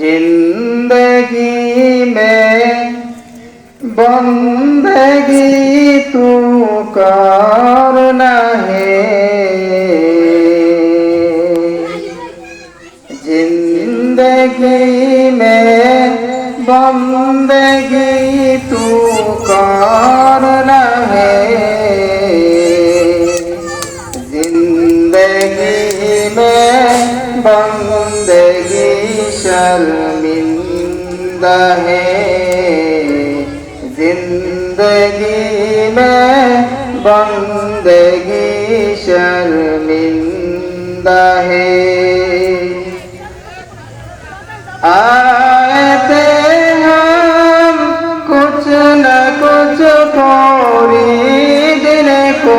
जिंदगी में बंदगी तू करना है जिंदगी में बंदगी तू शर्मिंदा है जिंदगी में बंदगी शर्मिंदा है आए थे हम कुछ न कुछ खरीदने को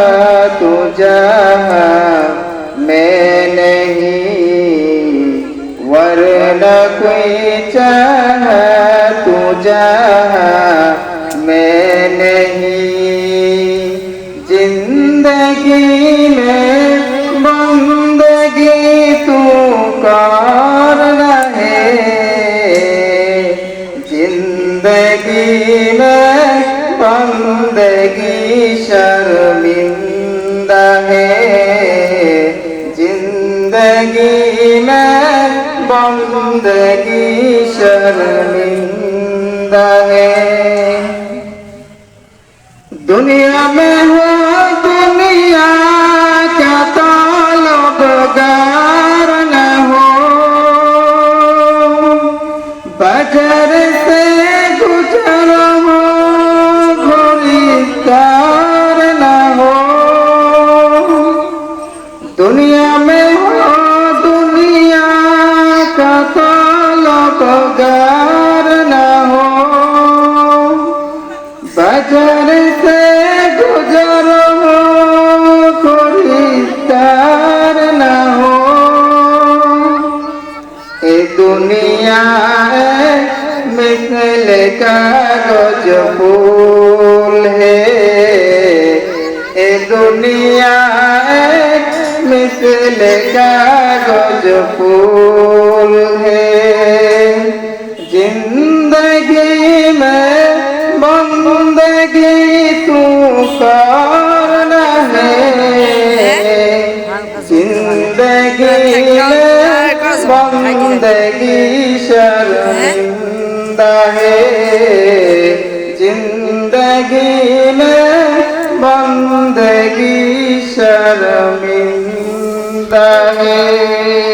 जहाँ मैं नहीं ज़िंदगी में बंदगी तू करना है ज़िंदगी में बंदगी शर्मिंदा है। ज़िंदगी में बंदगी शर्मिंदा है दुनिया में हो दुनिया का तालबगार न हो बजर से गुजर हो घुड़ीदार न हो दुनिया में हो दुनिया का तालबगार হাজার সে গুজর করি তার না হো এ দুনিয়ায় মিসল কাগজ ফুল হে। এ দুনিয়ায় মিসল কাগজ ফুল হে। জিন্দগি মে तू है। ज़िंदगी बंदगी शर्मिंदा है। ज़िंदगी में बंदगी शर्मिंदा है।